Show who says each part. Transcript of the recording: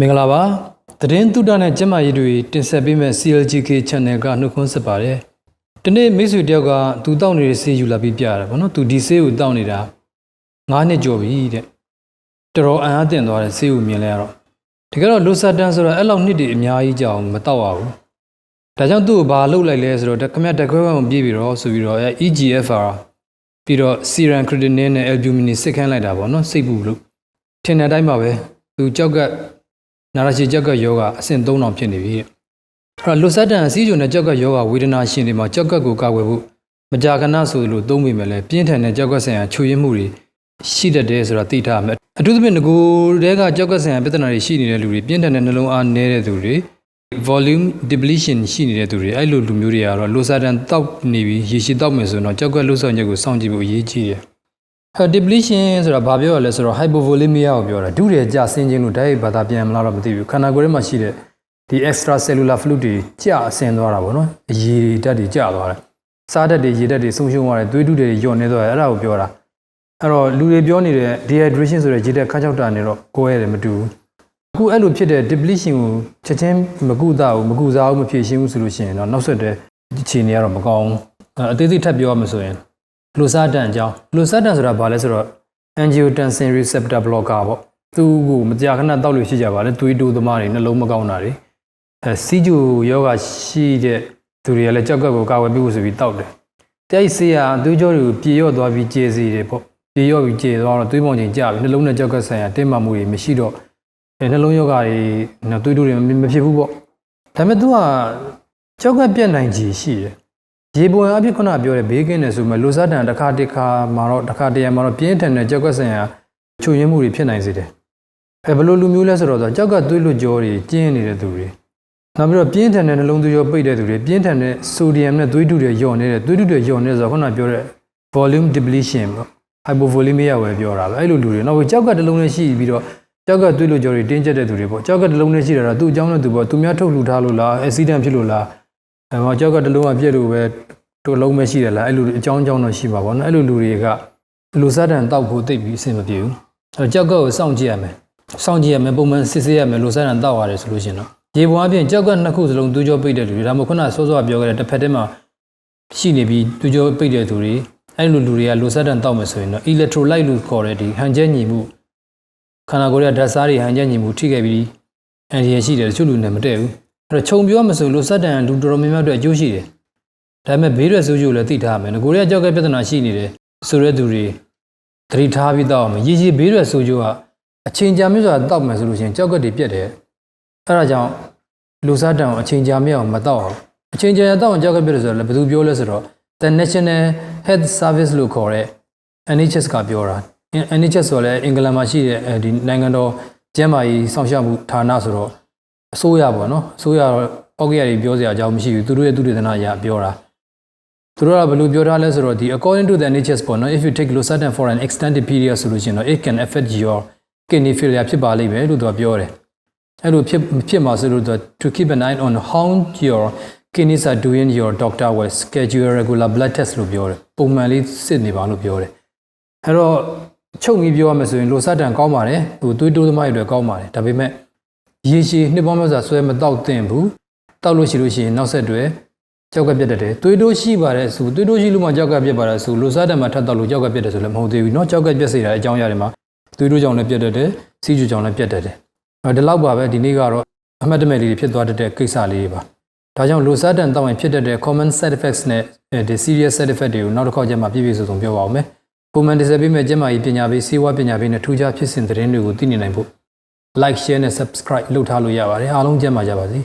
Speaker 1: မင်္ဂလာပါသတင်းတုဒ္ဒနဲ့ကျမကြီးတွေတင်ဆက်ပေးမဲ့ CLGK Channel ကနှုတ်ခွန်းဆက်ပါတယ်ဒီနေ့မိတ်ဆွေတယောက်ကသူတောက်နေတဲ့ဆေးယူလာပြီးပြရတယ်ဗောနော်သူဒီဆေးကိုတောက်နေတာ9နှစ်ကျော်ပြီတဲ့တော်တော်အံ့အားသင့်သွားတယ်ဆေးကိုမြင်လဲရတော့တကယ်တော့လိုဆာတန်ဆိုတော့အဲ့လောက်နှစ်တွေအများကြီးကြောင်မတောက်ရဘူးဒါကြောင့်သူ့ကိုဘာလုပ်လိုက်လဲဆိုတော့ခမရတက်ခွဲခွဲမပြေးပြီးတော့ဆိုပြီးတော့အဲ EGFR ပြီးတော့ serum creatinine နဲ့ albumin စစ်ခန်းလိုက်တာဗောနော်စိတ်ပူလို့ထင်တဲ့အတိုင်းပါပဲသူကြောက်က နာရရှိကြောက်ကယောဂအဆင့်3000ဖြစ်နေပြီတဲ့အဲ့တော့လွတ်ဆက်တန်အစည်းအကျုံနဲ့ကြောက်ကယောဂဝေဒနာရှင်တွေမှာကြောက်ကကိုကာကွယ်ဖို့မကြာခဏဆိုလို့သုံးမိမယ်လဲပြင်းထန်တဲ့ကြောက်ကဆိုင်ရာချွေရင်းမှုတွေရှိတတ်တယ်ဆိုတာသိထားမယ်အထူးသဖြင့်ငကိုတဲကကြောက်ကဆိုင်ရာပြဿနာတွေရှိနေတဲ့လူတွေပြင်းထန်တဲ့နှလုံးအားနည်းတဲ့သူတွေ volume depletion ရှိနေတဲ့သူတွေအဲ့လိုလူမျိုးတွေကတော့လွတ်ဆက်တန်တောက်နေပြီးရေရှည်တောက်မယ်ဆိုတော့ကြောက်ကလွတ်ဆောင်ချက်ကိုစောင့်ကြည့်ဖို့အရေးကြီးတယ်ဟို depletion ဆိုတာဘာပြောရလဲဆိုတော့ hypovolemia ကိုပြောတာဒုတယ်ကြဆင်းခြင်းလို့ဓာတ်ရိုက်ဘာသာပြန်မလားတော့မသိဘူးခန္ဓာကိုယ်ထဲမှာရှိတဲ့ဒီ extra cellular fluid တွေကြအဆင်းသွားတာပေါ့နော်အရည်ဓာတ်တွေကြသွားတယ်စားဓာတ်တွေရေဓာတ်တွေဆုံးရှုံးသွားတယ်သွေးတုတွေညော့နေသွားတယ်အဲ့ဒါကိုပြောတာအဲ့တော့လူတွေပြောနေတဲ့ dehydration ဆိုတဲ့ရေဓာတ်ခါချောက်တာနေတော့ကိုယ်ရတယ်မတူဘူးအခုအဲ့လိုဖြစ်တဲ့ depletion ကိုချက်ချင်းမကုသဘူးမကုစားဘူးမဖြည့်ရှင်းဘူးဆိုလို့ရှိရင်တော့နောက်ဆက်တဲ့အခြေအနေကတော့မကောင်းဘူးအဲ့အသေးသေးထပ်ပြောရမှာဆိုရင် လူစားတန်အကြောင်းလူစားတန်ဆိုတာဘာလဲဆိုတော့ angiotensin receptor blocker ပေါ့သူ့ကိုမကြာခဏတောက်လို့ရှိကြပါလေသွေးတိုးသမားတွေနှလုံးမကောင်းတာတွေအဲစီဂျူယောဂရှိတဲ့သူတွေကလည်းကြောက်ကက်ကိုကာဝယ်ပြီးဖို့ဆိုပြီးတောက်တယ်တိုက်ဆေးရသွေးကြောတွေကိုပြေရော့သွားပြီးကျေစီတယ်ပေါ့ပြေရော့ပြီးကျေသွားတော့သွေးပေါင်ချိန်ကျပြီနှလုံးနဲ့ကြောက်ကက်ဆိုင်ရာတင်းမာမှုတွေမရှိတော့အဲနှလုံးယောဂတွေသွေးတိုးတွေမဖြစ်ဘူးပေါ့ဒါပေမဲ့ तू ကကြောက်ကက်ပြက်နိုင်ကြီးရှိတယ် ရေပေါ်အဖြစ်ခုနပြောတဲ့ဘေးကင်းတယ်ဆိုမှလိုစားတန်တစ်ခါတစ်ခါမှာတော့တစ်ခါတရံမှာတော့ပြင်းထန်တဲ့ကြောက်ကဆိုင်ရာချိုရင်းမှုတွေဖြစ်နိုင်စေတယ်။အဲဘယ်လိုလူမျိုးလဲဆိုတော့ကြောက်ကသွေးလွတ်ကြောတွေကျင်းနေတဲ့သူတွေနောက်ပြီးတော့ပြင်းထန်တဲ့နှလုံးသွေးကြောပိတ်တဲ့သူတွေပြင်းထန်တဲ့ဆိုဒီယမ်နဲ့သွေးတုတွေညော့နေတဲ့သွေးတုတွေညော့နေဆိုတော့ခုနပြောတဲ့ volume depletion ပေါ့ hypovolemia ပဲပြောတာပဲအဲ့လိုလူတွေနောက်ကြောက်ကတစ်လုံးနဲ့ရှိပြီးတော့ကြောက်ကသွေးလွတ်ကြောတွေတင်းကျပ်တဲ့သူတွေပေါ့ကြောက်ကတစ်လုံးနဲ့ရှိတာတော့သူ့အကြောင်းနဲ့သူပေါ့သူများထုတ်လှူထားလို့လား accident ဖြစ်လို့လား အဲမှာကြောက်ကတစ်လုံးကပြည့်လို့ပဲတို့လုံးမရှိတယ်လားအဲ့လိုအကြောင်းအကြောင်းတော့ရှိပါဘောနော်အဲ့လိုလူတွေကလူစားတန်တောက်ဖို့တိတ်ပြီးအဆင်မပြေဘူးအဲ့တော့ကြောက်ကကိုစောင့်ကြည့်ရမယ်စောင့်ကြည့်ရမယ်ပုံမှန်စစ်ဆေးရမယ်လူစားတန်တောက်ရတယ်ဆိုလို့ရှိရင်တော့ရေပေါ်အပြင်ကြောက်ကနှစ်ခုစလုံးသူ့ကြောပိတ်တဲ့လူတွေဒါမှမဟုတ်ခုနစောစောကပြောခဲ့တဲ့တစ်ဖက်တည်းမှာရှိနေပြီးသူ့ကြောပိတ်တဲ့သူတွေအဲ့လိုလူတွေကလူစားတန်တောက်မယ်ဆိုရင်တော့ electrolyte လို့ခေါ်တဲ့ဒီဟန်ချက်ညီမှုခန္ဓာကိုယ်ရဲ့ဓာတ်စားတွေဟန်ချက်ညီမှုထိခဲ့ပြီးအန်ဒီရရှိတယ်တချို့လူနဲ့မတည့်ဘူးအဲ့ တော့ခြုံပြောမှဆိုလူစားတန်လူတော်တော်များများအတွက်အကျိုးရှိတယ်ဒါပေမဲ့ဘေးရွက်ဆိုးကျိုးလည်းသိထားရမယ်။ငကိုရဲကြောက်ကပြဿနာရှိနေတယ်ဆိုတဲ့သူတွေသတိထားပြီးတော့မယ်။ရည်ရည်ဘေးရွက်ဆိုးကျိုးကအချိန်ကြာမြင့်စွာတောက်မယ်ဆိုလို့ရှိရင်ကြောက်ကတွေပြက်တယ်။အဲဒါကြောင့်လူစားတံအချိန်ကြာမြင့်အောင်မတောက်အောင်။အချိန်ကြာတောက်အောင်ကြောက်ကပြက်တယ်ဆိုတော့လည်းဘယ်သူပြောလဲဆိုတော့ The National Health Service လို့ခေါ်တဲ့ NHS ကပြောတာ။ NHS ဆိုလည်းအင်္ဂလန်မှာရှိတဲ့အဲဒီနိုင်ငံတော်ကျန်းမာရေးစောင့်ရှောက်မှုဌာနဆိုတော့ အစိုးရပေါ့နော်။အစိုးရတော့ပောက်ကရတွေပြောစရာအကြောင်းမရှိဘူး။သူတို့ရဲ့သူတေသနာအရာပြောတာ။သူတို့ကဘယ်လိုပြောထားလဲဆိုတော့ဒီ according to the NHS ပေါ့နော် if you take losartan for an extended period ဆိုလို့ရှိရင်တော့ it can affect your kidney failure ဖြစ်ပါလိမ့်မယ်လို့သူကပြောတယ်အဲ့လိုဖြစ်ဖြစ်မှာဆိုလို့သူက to keep an eye on how your kidneys are doing your doctor will schedule regular blood test လို့ပြောတယ်ပုံမှန်လေးစစ်နေပါလို့ပြောတယ်အဲ့တော့ချုပ်ပြီးပြောရမယ်ဆိုရင် losartan ကောင်းပါတယ်ဟိုသွေးတိုးသမားတွေအတွက်ကောင်းပါတယ်ဒါပေမဲ့ ရေရှည်နှစ်ပေါင်းများစွာဆွဲမတောက်သင့်ဘူးတောက်လို့ရှိလို့ရှိရင်နောက်ဆက်တွဲ ကြောက်ကပြတ်တတ်တယ်သွေးတိုးရှိပါတယ်ဆိုသွေးတိုးရှိလို့မှကြောက်ကပြတ်ပါတယ်ဆိုလိုစားတယ်မှာထပ်တော့လို့ကြောက်ကပြတ်တယ်ဆိုလည်းမဟုတ်သေးဘူးเนาะကြောက်ကပြတ်စေတာအကြောင်းရတယ်မှာသွေးတိုးကြောင့်လည်းပြတ်တတ်တယ်စီးကျူကြောင့်လည်းပြတ်တတ်တယ်အဲဒီလောက်ပါပဲဒီနေ့ကတော့အမှတ်တမဲ့လေးတွေဖြစ်သွားတတ်တဲ့ကိစ္စလေးတွေပါဒါကြောင့်လိုစားတန်တောင်းရင်ဖြစ်တတ်တဲ့ common side effects နဲ့ဒီ serious side effect တွေကိုနောက်တစ်ခေါက်ကျမှပြည့်ပြည့်စုံစုံပြောပါအောင်မယ်ပုံမှန်တစ်ဆက်ပေးမဲ့ကျမကြီးပညာပေးစေဝါပညာပေးနဲ့ထူးခြားဖြစ်စဉ်သတင်းတွေကိုသိနေနိုင်ဖို့ like share နဲ့ subscribe လုပ်ထားလို့ရပါတယ်အားလုံးကျမ်းပါကြပါစေ